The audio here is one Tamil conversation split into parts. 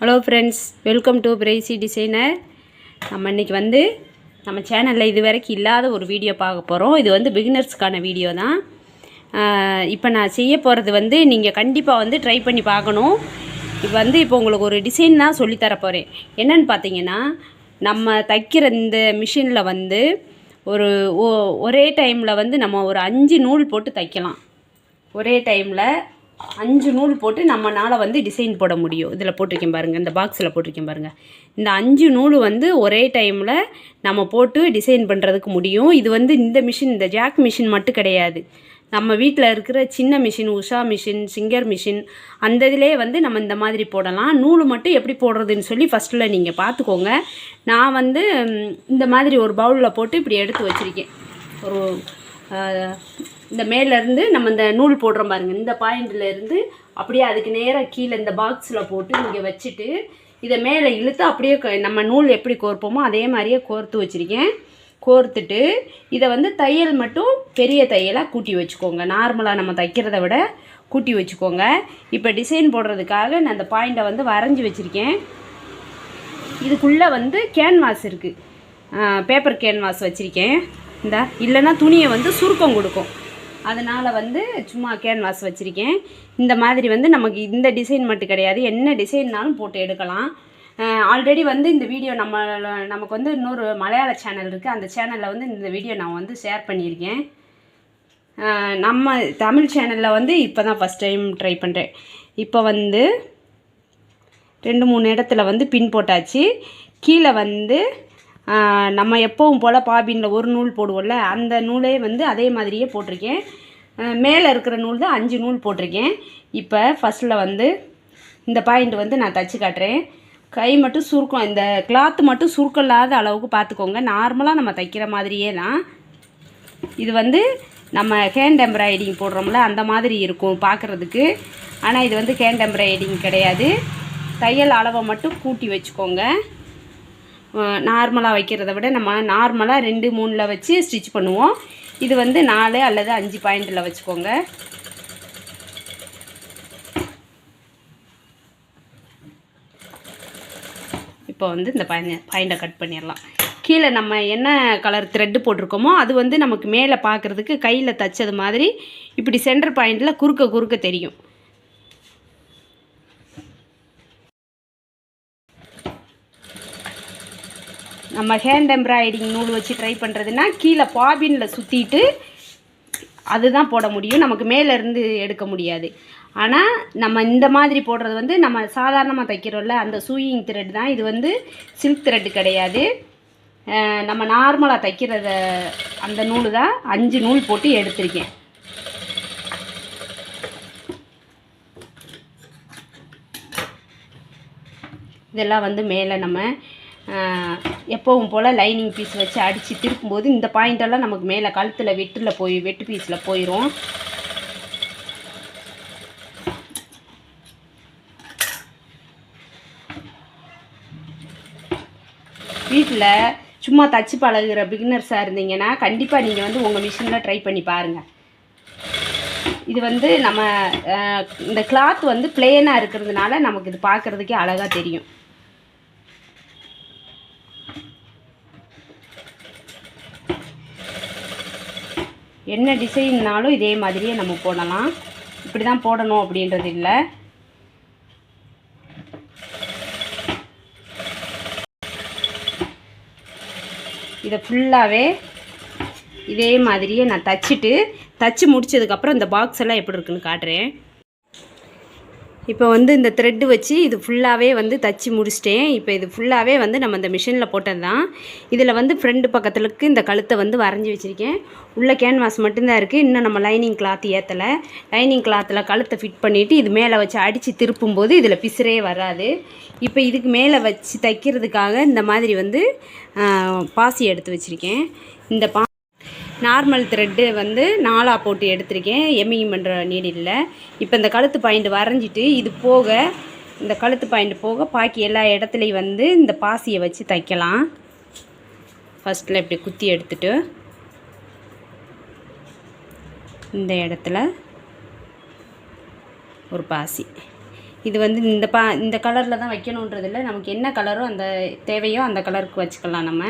Hello friends welcome to pricey designer நம்ம இன்றைக்கி வந்து நம்ம சேனலில் இது வரைக்கும் இல்லாத ஒரு வீடியோ பார்க்க போகிறோம் இது வந்து பிகினர்ஸ்க்கான வீடியோ தான். இப்போ நான் செய்ய போகிறது வந்து நீங்கள் கண்டிப்பாக வந்து ட்ரை பண்ணி பார்க்கணும். இப்போ வந்து இப்போ உங்களுக்கு ஒரு டிசைன் தான் சொல்லித்தர போகிறேன் என்னென்னு பார்த்தீங்கன்னா நம்ம தைக்கிற இந்த மிஷினில் வந்து ஒரு ஒ- ஒரே டைமில் வந்து நம்ம ஒரு அஞ்சு நூல் போட்டு தைக்கலாம். ஒரே டைமில் அஞ்சு நூல் போட்டு நம்மனால் வந்து டிசைன் போட முடியும். இதில் போட்டிருக்கேன் பாருங்கள் இந்த பாக்ஸில் போட்டிருக்கேன் பாருங்கள் இந்த அஞ்சு நூல் வந்து ஒரே டைமில் நம்ம போட்டு டிசைன் பண்ணுறதுக்கு முடியும். இது வந்து இந்த மிஷின் இந்த ஜாக் மிஷின் மட்டும் கிடையாது. நம்ம வீட்டில் இருக்கிற சின்ன machine Usha machine Singer machine அந்த இதிலே வந்து நம்ம இந்த மாதிரி போடலாம். நூல் மட்டும் எப்படி போடுறதுன்னு சொல்லி ஃபஸ்ட்டில் நீங்கள் பார்த்துக்கோங்க நான் வந்து இந்த மாதிரி ஒரு பவுலில் போட்டு இப்படி எடுத்து வச்சுருக்கேன். ஒரு இந்த மேலேருந்து நம்ம இந்த நூல் போடுறோம் பாருங்கள் இந்த பாயிண்ட்லேருந்து அப்படியே அதுக்கு நேராக கீழே இந்த பாக்ஸில் போட்டு இங்கே வச்சுட்டு இதை மேலே இழுத்து அப்படியே க- நம்ம நூல் எப்படி கோர்ப்போமோ அதே மாதிரியே கோர்த்து வச்சுருக்கேன். கோர்த்துட்டு இதை வந்து தையல் மட்டும் பெரிய தையலாக கூட்டி வச்சுக்கோங்க. நார்மலாக நம்ம தைக்கிறத விட கூட்டி வச்சுக்கோங்க. இப்போ டிசைன் போடுறதுக்காக நான் அந்த பாயிண்ட்டை வந்து வரைஞ்சி வச்சுருக்கேன். இதுக்குள்ளே வந்து கேன்வாஸ் இருக்குது பேப்பர் கேன்வாஸ் வச்சுருக்கேன். இந்த இல்லைன்னா துணியை வந்து சுருக்கம் கொடுக்கும். அதனால் வந்து சும்மா கேன்வாஸ் வச்சுருக்கேன். இந்த மாதிரி வந்து நமக்கு இந்த டிசைன் மட்டும் கிடையாது. என்ன டிசைன்னாலும் போட்டு எடுக்கலாம். ஆல்ரெடி வந்து இந்த வீடியோ நம்ம நமக்கு வந்து இன்னொரு மலையாள சேனல் இருக்குது அந்த சேனலில் வந்து இந்த வீடியோ நான் வந்து ஷேர் பண்ணியிருக்கேன். நம்ம தமிழ் சேனலில் வந்து இப்போ தான் ஃபஸ்ட் டைம் ட்ரை பண்ணுறேன் இப்போ வந்து ரெண்டு மூணு இடத்துல வந்து பின் போட்டாச்சு. கீழே வந்து நம்ம எப்பவும் போல் பாபினில் ஒரு நூல் போடுவோம்ல அந்த நூலே வந்து அதே மாதிரியே போட்டிருக்கேன். மேலே இருக்கிற நூல் தான் அஞ்சு நூல் போட்டிருக்கேன். இப்போ ஃபஸ்ட்டில் வந்து இந்த பாயிண்ட் வந்து நான் தச்சு காட்டுறேன். கை மட்டும் சுருக்கம் இந்த கிளாத்து மட்டும் சுருக்கம் இல்லாத அளவுக்கு பார்த்துக்கோங்க நார்மலாக நம்ம தைக்கிற மாதிரியே தான். இது வந்து நம்ம ஹேண்ட் எம்ப்ராய்டிங் போடுறோம்ல அந்த மாதிரி இருக்கும் பார்க்குறதுக்கு ஆனால் இது வந்து ஹேண்ட் எம்ப்ராய்டிங் கிடையாது. தையல் அளவை மட்டும் கூட்டி வச்சுக்கோங்க. நார்மலாக வைக்கிறத விட நம்ம நார்மலாக ரெண்டு மூணில் வச்சு ஸ்டிச் பண்ணுவோம். இது வந்து நாலு அல்லது அஞ்சு பாயிண்டில் வச்சுக்கோங்க. இப்போ வந்து இந்த பாயிண்ட் பாயிண்டை கட் பண்ணிடலாம். கீழே நம்ம என்ன கலர் த்ரெட்டு போட்டிருக்கோமோ அது வந்து நமக்கு மேலே பார்க்குறதுக்கு கையில் தைச்சது மாதிரி இப்படி சென்டர் பாயிண்டில் குறுக்க குறுக்க தெரியும். நம்ம ஹேண்ட் எம்ப்ராய்டிங் நூல் வச்சு ட்ரை பண்ணுறதுன்னா கீழே பாபினில் சுற்றிட்டு அதுதான் போட முடியும். நமக்கு மேலே இருந்து எடுக்க முடியாது. ஆனால் நம்ம இந்த மாதிரி போடுறது வந்து நம்ம சாதாரணமாக தைக்கிறோம்ல அந்த சூயிங் த்ரெட் தான். இது வந்து சில்க் த்ரெட் கிடையாது. நம்ம நார்மலாக தைக்கிறத அந்த நூல் தான். அஞ்சு நூல் போட்டு எடுத்திருக்கேன். இதெல்லாம் வந்து மேலே நம்ம எப்போவும் போல் லைனிங் பீஸ் வச்சு அடித்து திருப்பும்போது இந்த பாயிண்டெல்லாம் நமக்கு மேலே கழுத்தில் வெட்டில் போய் வெட்டு பீஸில் போயிடும் வீட்டில் சும்மா தச்சு பழகுற பிகினர்ஸாக இருந்தீங்கன்னா கண்டிப்பாக நீங்கள் வந்து உங்கள் மிஷினில் ட்ரை பண்ணி பாருங்கள் இது வந்து நம்ம இந்த கிளாத் வந்து பிளேனாக இருக்கிறதுனால நமக்கு இது பார்க்குறதுக்கே அழகாக தெரியும். என்ன டிசைன்னாலும் இதே மாதிரியே நம்ம போடலாம். இப்படி தான் போடணும் அப்படின்றது இல்லை. இதை ஃபுல்லாகவே இதே மாதிரியே நான் தச்சுட்டு தச்சு முடிச்சதுக்கப்புறம் இந்த பாக்ஸ் எல்லாம் எப்படி இருக்குன்னு காட்டுறேன். இப்போ வந்து இந்த த்ரெட்டு வச்சு இது ஃபுல்லாகவே வந்து தச்சு முடிச்சிட்டேன். இப்போ இது ஃபுல்லாகவே வந்து நம்ம இந்த மிஷினில் போட்டது தான் இதில் வந்து ஃப்ரண்ட் பக்கத்துலக்கு இந்த கழுத்தை வந்து வரைஞ்சி வச்சுருக்கேன். உள்ளே கேன்வாஸ் மட்டும்தான் இருக்குது இன்னும் நம்ம லைனிங் கிளாத் ஏற்றலை லைனிங் கிளாத்தில் கழுத்தை ஃபிட் பண்ணிவிட்டு இது மேலே வச்சு அடித்து திருப்பும்போது இதில் பிசுறே வராது. இப்போ இதுக்கு மேலே வச்சு தைக்கிறதுக்காக இந்த மாதிரி வந்து பாசி எடுத்து வச்சுருக்கேன். இந்த பா நார்மல் த்ரெட்டு வந்து நாலாக போட்டு எடுத்திருக்கேன். எம்மிங் பண்ணுற நீடில் இப்போ இந்த கழுத்து பாயிண்ட் வரைஞ்சிட்டு இது போக இந்த கழுத்து பாயிண்ட் போக பாக்கி எல்லா இடத்துலையும் வந்து இந்த பாசியை வச்சு தைக்கலாம். ஃபஸ்ட்டில் இப்படி குத்தி எடுத்துட்டு இந்த இடத்துல ஒரு பாசி. இது வந்து இந்த பா இந்த கலரில் தான் வைக்கணுன்றதில்ல நமக்கு என்ன கலரோ அந்த தேவையோ அந்த கலருக்கு வச்சுக்கலாம் நம்ம.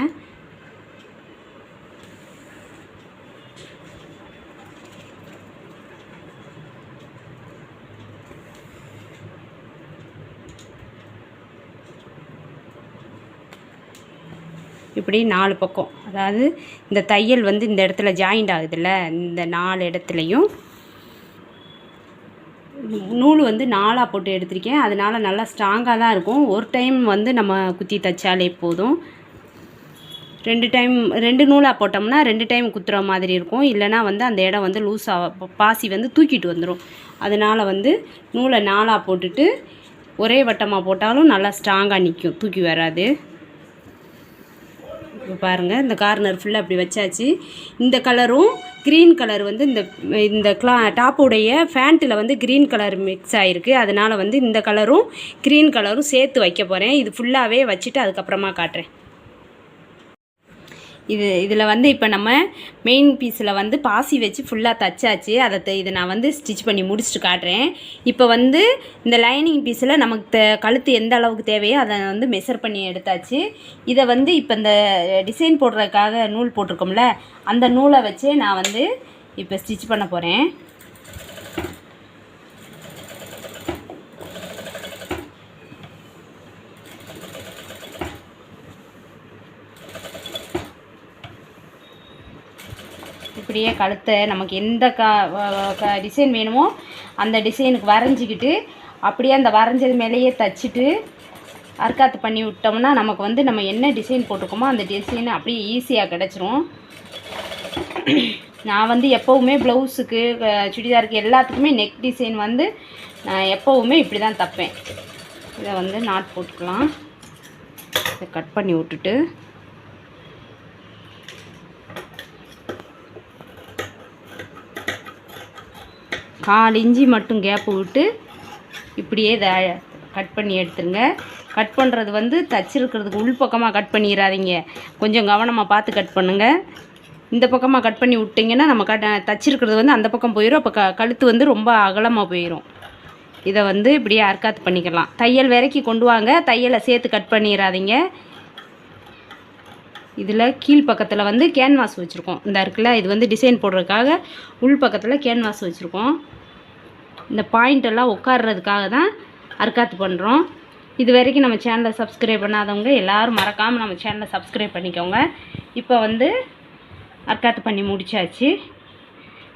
இப்படி நாலு பக்கம். அதாவது இந்த தையல் வந்து இந்த இடத்துல ஜாயிண்ட் ஆகுதுல்ல இந்த நாலு இடத்துலையும். நூல் வந்து நாலாக போட்டு எடுத்திருக்கேன். அதனால் நல்லா ஸ்ட்ராங்காக தான் இருக்கும். ஒரு டைம் வந்து நம்ம குத்தி தைச்சாலே போதும். ரெண்டு டைம் ரெண்டு நூலாக போட்டோம்னா ரெண்டு டைம் குத்துற மாதிரி இருக்கும். இல்லைனா வந்து அந்த இடம் வந்து லூஸாக பாசி வந்து தூக்கிட்டு வந்துடும் அதனால வந்து நூலை நாலாக போட்டுட்டு ஒரே வட்டமாக போட்டாலும் நல்லா ஸ்ட்ராங்காக நிற்கும் தூக்கி வராது. பாருங்கள் இந்த கார்னர் ஃபுல்லாக அப்படி வச்சாச்சு. இந்த கலரும் க்ரீன் கலர் வந்து இந்த இந்த கிளா டாப்புடைய ஃபேண்ட்டில் வந்து க்ரீன் கலர் மிக்ஸ் ஆகிருக்கு அதனால் வந்து இந்த கலரும் க்ரீன் கலரும் சேர்த்து வைக்க போகிறேன் இது ஃபுல்லாகவே வச்சுட்டு அதுக்கப்புறமா காட்டுறேன். இது இதில் வந்து இப்போ நம்ம மெயின் பீஸில் வந்து பாசி வச்சு ஃபுல்லாக தச்சாச்சு. அதை த- இதை நான் வந்து ஸ்டிச் பண்ணி முடிச்சுட்டு காட்டுறேன். இப்போ வந்து இந்த லைனிங் பீஸில் நமக்கு த கழுத்து எந்த அளவுக்கு தேவையோ அதை வந்து மெஷர் பண்ணி எடுத்தாச்சு. இதை வந்து இப்போ இந்த டிசைன் போடுறதுக்காக நூல் போட்டிருக்கோம்ல அந்த நூலை வச்சே நான் வந்து இப்போ ஸ்டிச் பண்ண போகிறேன் இப்படியே கழுத்தை நமக்கு எந்த க க டிசைன் வேணுமோ அந்த டிசைனுக்கு வரைஞ்சிக்கிட்டு அப்படியே அந்த வரைஞ்சது மேலேயே தச்சுட்டு அர்க்காத்து பண்ணி விட்டோம்னா நமக்கு வந்து நம்ம என்ன டிசைன் போட்டிருக்கோமோ அந்த டிசைன் அப்படியே ஈஸியாக கிடச்சிரும். நான் வந்து எப்போவுமே ப்ளவுஸுக்கு சுடிதாருக்கு எல்லாத்துக்குமே நெக் டிசைன் வந்து நான் எப்போவுமே இப்படி தான் தைப்பேன். இதை வந்து நாட் போட்டுக்கலாம். இதை கட் பண்ணி விட்டுட்டு கால் இஞ்சி மட்டும் கேப்பு விட்டு இப்படியே இதை கட் பண்ணி எடுத்துருங்க. கட் பண்ணுறது வந்து தச்சிருக்கிறதுக்கு உள் பக்கமாக கட் பண்ணிடாதீங்க கொஞ்சம் கவனமாக பார்த்து கட் பண்ணுங்கள் இந்த பக்கமாக கட் பண்ணி விட்டிங்கன்னா நம்ம கட் தச்சிருக்கிறது வந்து அந்த பக்கம் போயிடும் அப்போ க கழுத்து வந்து ரொம்ப அகலமாக போயிடும் இதை வந்து இப்படியே அர்க்காத்து பண்ணிக்கலாம். தையல் வரைக்கும் கொண்டு வாங்க. தையலை சேர்த்து கட் பண்ணிடாதீங்க இதில் கீழ் பக்கத்தில் வந்து கேன்வாஸ் வச்சுருக்கோம். இந்த இருக்குல்ல இது வந்து டிசைன் போடுறதுக்காக உள் பக்கத்தில் கேன்வாஸ் வச்சுருக்கோம். இந்த பாயிண்டெல்லாம் உட்காடுறதுக்காக தான் அர்க்காத்து பண்ணுறோம் இது வரைக்கும் நம்ம சேனலை சப்ஸ்கிரைப் பண்ணாதவங்க எல்லோரும் மறக்காமல் நம்ம சேனலை சப்ஸ்கிரைப் பண்ணிக்கோங்க. இப்போ வந்து அர்க்காத்து பண்ணி முடிச்சாச்சு.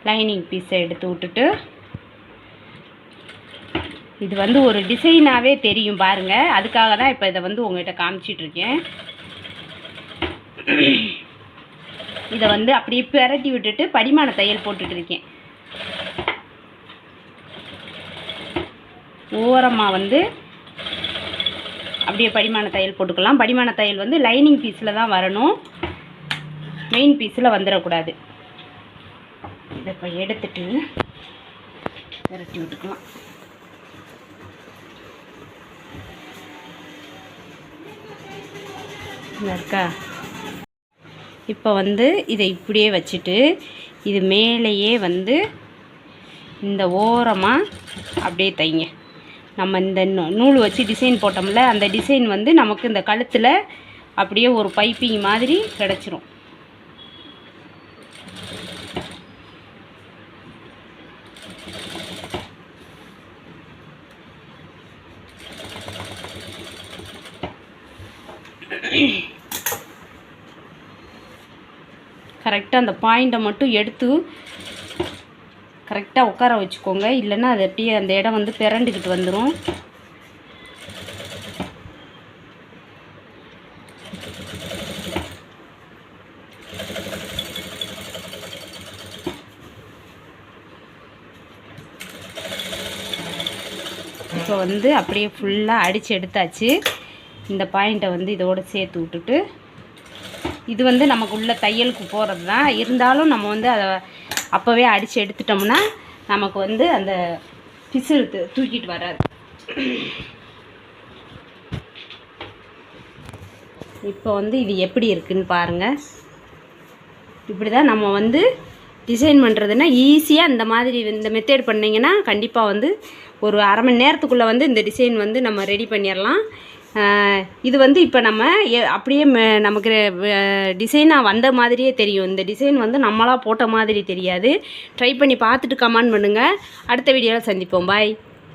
லைனிங் பீஸை எடுத்து விட்டுட்டு இது வந்து ஒரு டிசைனாகவே தெரியும் பாருங்கள் அதுக்காக தான் இப்போ இதை வந்து உங்கள்கிட்ட காமிச்சிட்டு இருக்கேன். இதை வந்து அப்படியே பிரட்டி விட்டுட்டு படிமான தையல் போட்டுட்டு இருக்கேன். ஓரமாக வந்து அப்படியே படிமான தையல் போட்டுக்கலாம். படிமான தையல் வந்து லைனிங் பீஸில் தான் வரணும். மெயின் பீஸில் வந்துடக்கூடாது. இதை இப்போ எடுத்துட்டு விரட்டி விட்டுக்கலாம். இருக்கா? இப்போ வந்து இதை இப்படியே வச்சுட்டு இது மேலேயே வந்து இந்த ஓரமாக அப்படியே தைங்க. நம்ம இந்த நூல் வச்சு டிசைன் போட்டோம்ல அந்த டிசைன் வந்து நமக்கு இந்த கழுத்தில் அப்படியே ஒரு பைப்பிங் மாதிரி கிடச்சிரும். கரெக்டாக அந்த பாயிண்ட்டை மட்டும் எடுத்து கரெக்டாக உட்கார வச்சுக்கோங்க. இல்லைன்னா அது அப்படியே அந்த இடம் வந்து பிறண்டுக்கிட்டு வந்துடும் இப்போ வந்து அப்படியே ஃபுல்லாக அடித்து எடுத்தாச்சு. இந்த பாயிண்ட்டை வந்து இதோடு சேர்த்து விட்டுட்டு இது வந்து நமக்கு உள்ள தையலுக்கு போகிறது தான் இருந்தாலும் நம்ம வந்து அதை அப்போவே அடித்து எடுத்துட்டோம்னா நமக்கு வந்து அந்த பிசுறு தூக்கிட்டு வராது. இப்போ வந்து இது எப்படி இருக்குன்னு பாருங்கள் இப்படி தான் நம்ம வந்து டிசைன் பண்ணுறதுன்னா ஈஸியாக இந்த மாதிரி இந்த மெத்தேட் பண்ணிங்கன்னா கண்டிப்பாக வந்து ஒரு அரை மணி நேரத்துக்குள்ளே வந்து இந்த டிசைன் வந்து நம்ம ரெடி பண்ணிடலாம் இது வந்து இப்போ நம்ம எ- அப்படியே நமக்கு டிசைனாக வந்த மாதிரியே தெரியும். இந்த டிசைன் வந்து நம்மளாக போட்ட மாதிரி தெரியாது. ட்ரை பண்ணி பார்த்துட்டு கமெண்ட் பண்ணுங்கள் அடுத்த வீடியோவில் சந்திப்போம். பாய்